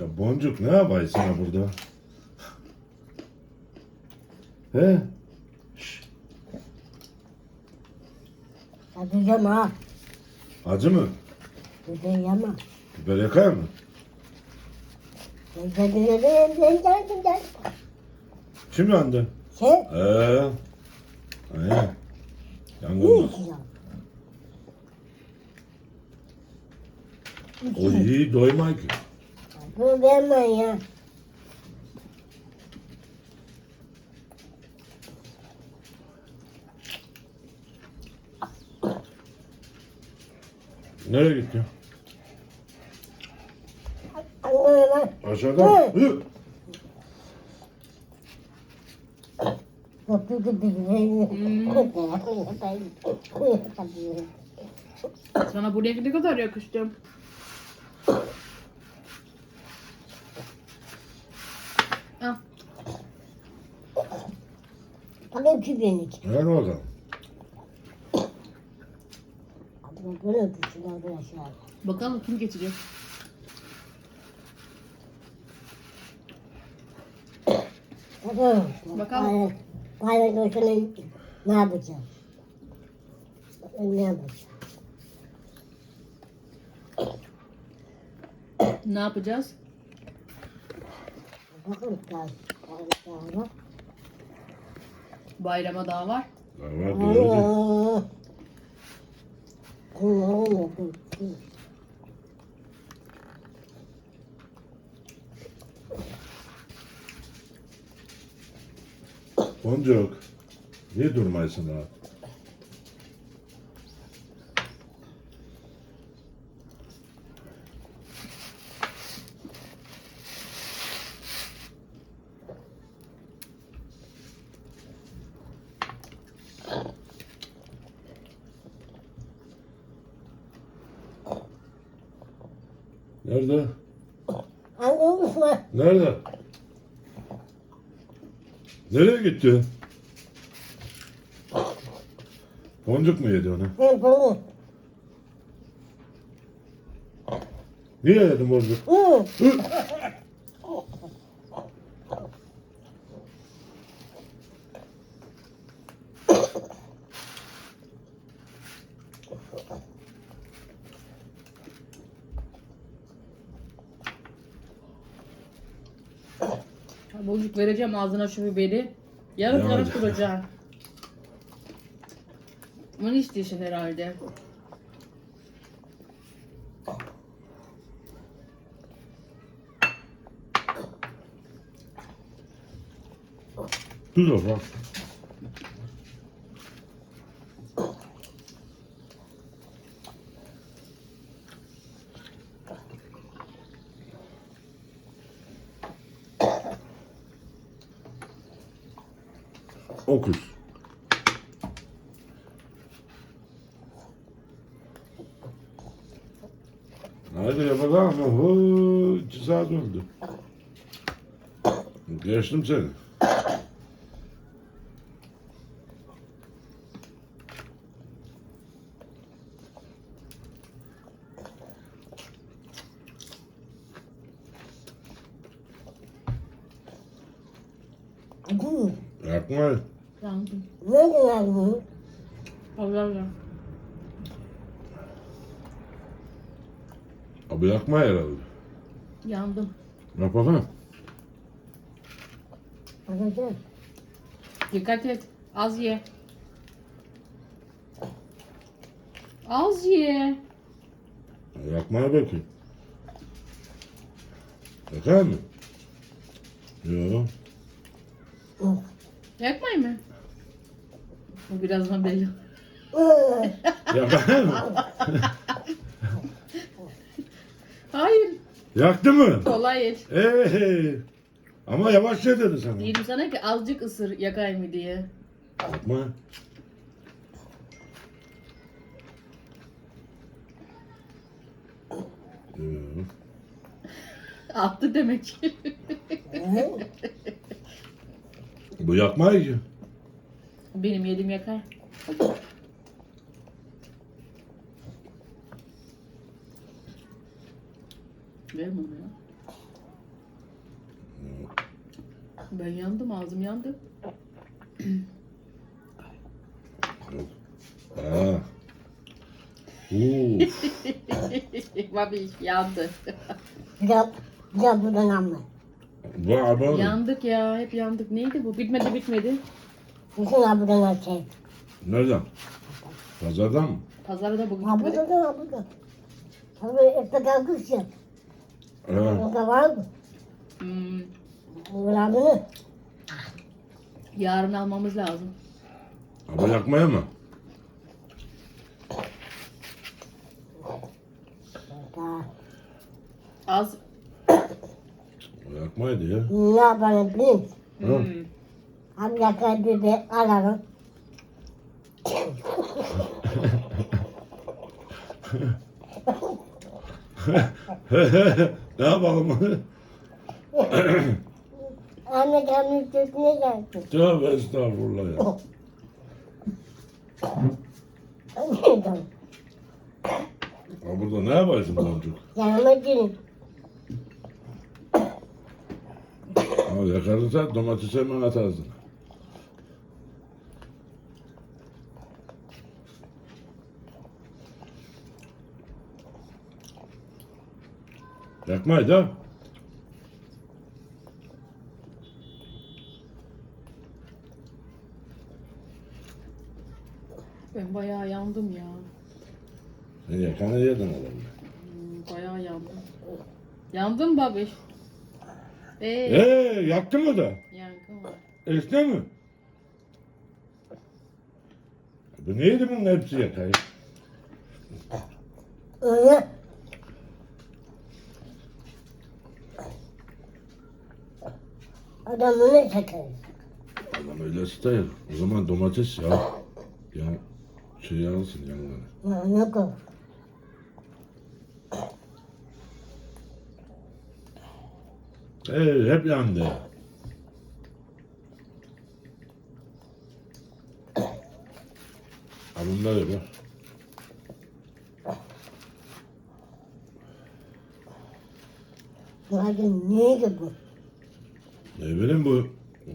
Ya boncuk ne yapayım sana burada? He? Hadi yama. Acı mı? De yama. Biber yakar mı? De ben Kim yandı? Sen Ee, aynen. ne Yangın var. O iyi doymay ki. Bunu verme ya. Nereye gitti? Aşağıda. Hı. Sana buraya ne kadar yakıştı. Ki beni. Ver bakalım. Böyle öpüsün arkadaşlar. Bakalım kim geçecek. Bakalım. Bakalım. Bayrak olsun ne yapacağım? Ne yapacağım? Ne yapacağız? Bakın daha. Daha. Bayrama daha var. Var var doğru. Boncuk. Niye durmaysın daha? Nerede? Nerede? Nereye gitti? Boncuk mu yedi onu? Niye yedin boncuk? Hı. Boncuk vereceğim ağzına şu biberi. Yarım Ne yarım olacak? Bunu istiyorsun herhalde. Dur da Okus. Hadi yapalım ama hu, iki saat oldu. Geçtim seni. Yapma. Yandım. Nerede yavrum? Pazarla. Abi yakma herhalde. Yandım. Yap bakalım. Bakacağım. Dikkat et. Az ye. Az ye. Yakmaya bakayım. Yakar mı? Yok. Yakmayayım mı? Bu birazdan belli. Yakar mı? Hayır. Yaktı mı? Kolay et. Hey. Ama yavaş ye dedi sana. Dedim sana ki azıcık ısır yakayım mı diye. Yakma. Yok. Attı demek ki. Bu yakmayı ki. Benim yedim yakar. Ver bunu ya. Ben yandım ağzım yandı. Aa. Uf. Babi yandı. Pilav, pilav buradan alma. Bu abi. yandık ya hep yandık. Neydi bu? Bitmedi bitmedi. Ha buradan açayım. Nereden? Pazardan mı? Pazarda bugün Ha gitmedik. buradan ha buradan. Tabii ekmek almış ya. Evet. Orada var mı? Hmm, Uğradığını. yarın almamız lazım. Abi yakmaya mı? Ha. Az. Yakmaydı ya. Ne yapalım bileyim. Ha. Hmm. Bir de ararım. ne yapalım? Anne kendi üstüne gelsin. Tövbe estağfurullah ya. Ha burada ne yaparsın boncuk? Yanıma gelin. Ha yakarırsa domatesi hemen atarsın. Yakmaydı ha. Ben bayağı yandım ya. Sen yakanı yedin adamı. Hmm, bayağı yandım. Yandın babi. Eee Eee yaktın mı da? yangın var. Esne mi? Bu neydi bunun hepsi yakayı? Öyle. Adamını çekerim. Adam öyle ister. O zaman domates ya. Ya şey alsın yanlarına. Ya, Yok o. Ee, hep yandı. Da bak. Hadi neydi bu? Ne bileyim bu,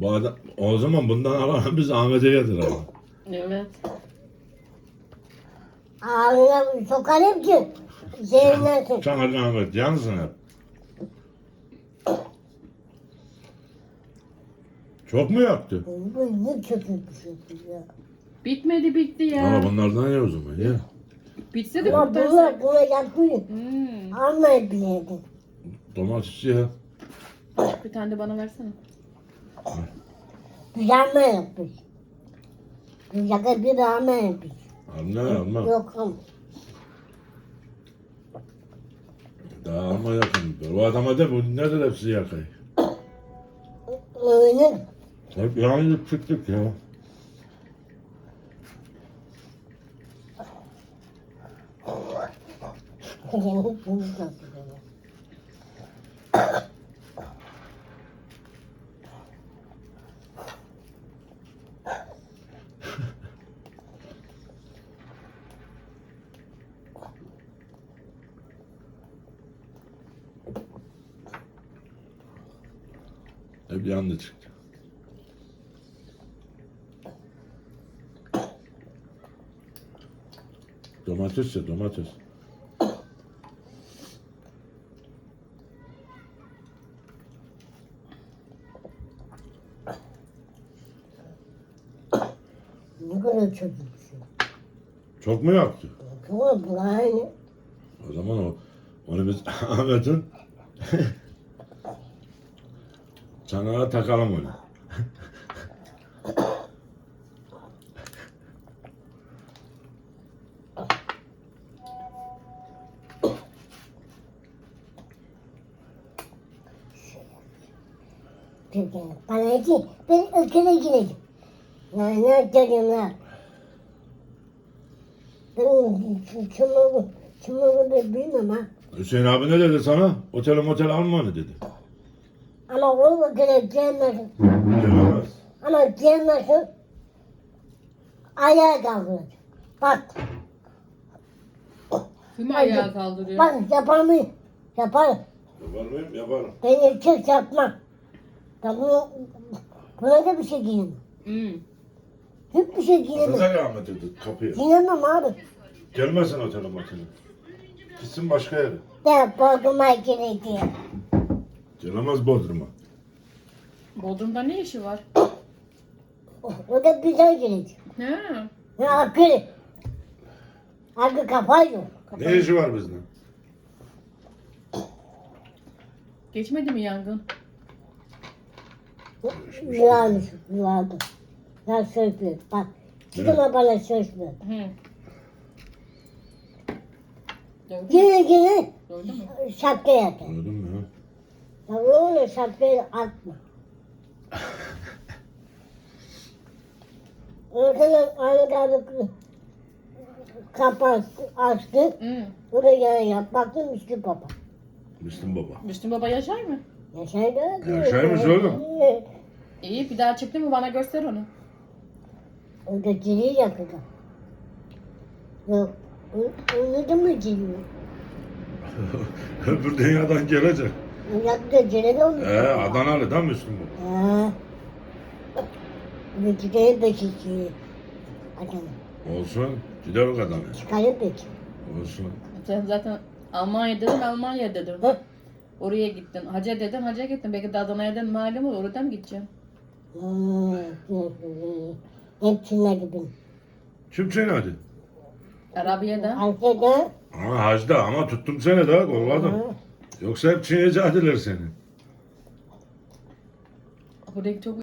bu adam, o zaman bundan alan biz Ahmet'e yedirelim. Evet. Ağzına sokarım ki zehirlensin. Sana Ahmet yansın hep. Çok mu yaktı? Bu ne kötü bir şey ya. Bitmedi bitti Ama ya. bunlardan ye o zaman ye. Bitse de Ama kurtarsak. bunlar buna yapmayın. Hmm. Almayın bileydin. Domates ye. Bir tane de bana versene. Güzelme yapmış. Güzel bir rahme yapmış. Alma alma. Yok ama. Daha alma yakın. O adama de bu nedir hepsi yakayı. Öyle. Hep yanlık çıktık ya. Bunu nasıl böyle? Hep yandı çıktı. Domates ya domates. Ne kadar bir şey. Çok mu yaktı? Ama bu aynı. O zaman o onu biz Ahmet'in çanağa takalım onu. Bana ki ben ülkene gireceğim. Ya ne yapacağım ya? Ben çımırı, çımırı da bilmem ha. Hüseyin abi ne dedi sana? Otel motel alma dedi. Ama o gelmesin. Gelemez. Ama gelmesin. Ayağa kaldıracak. Bak, Kim ayağa kaldırıyor? bak yapar mıyım? Yaparım. Yapar mıyım? Yaparım. Ben erkek yapmam. Ya bu, buna da bir şey giyemem. Hmm. Hiçbir şey giyemem. Kıza kıyamet edildi kapıya. Giyemem abi. Gelmesin otele motele. Gitsin başka yere. Ya Bodrum'a gerekiyor. Gelemez Bodrum'a. Bodrum'da ne işi var? O, da güzel gerekiyor. He. Ya akıl. Akıl kafa yok. Ne işi var bizde? Geçmedi mi yangın? Yuvarmış, yuvardı. Ya söz ver. Bak. Çıkma bana söz ver. Hı. Gördün mü? Yine yine Gördün mü? şapka yapar. Anladın mı ya? Ya oğlum şapkayı atma. Ortadan aynı kaldı kapattı, açtı. Hı. Buraya yap. Baktım üstü baba. Müslüm Baba. Müslüm Baba yaşar mı? Yaşar da. Yaşarmış oğlum. İyi bir daha çıktı mı bana göster onu. O da geri yakında. Yok. o- Onu da mı geliyor? Öbür dünyadan gelecek. O yakında geri olmuş. Ee, Adanalı da Müslüm Baba. Ha. Bu gidelim bekçisi. Adana. Olsun. Gider o kadar. Çıkarım bekçi. Olsun. Sen zaten Almanya dedin Almanya dedin. Hı. Oraya gittin. Hacı dedin hacı gittin. Belki de Adana'ya dedin malum olur. Oradan mı gideceğim? Hepsine gidin. Kim seni hadi? Arabiye'de. Ankara'da Ha hacda ama tuttum seni daha kolladım. Yoksa hep çiğneyeceğiler seni. Buradaki çok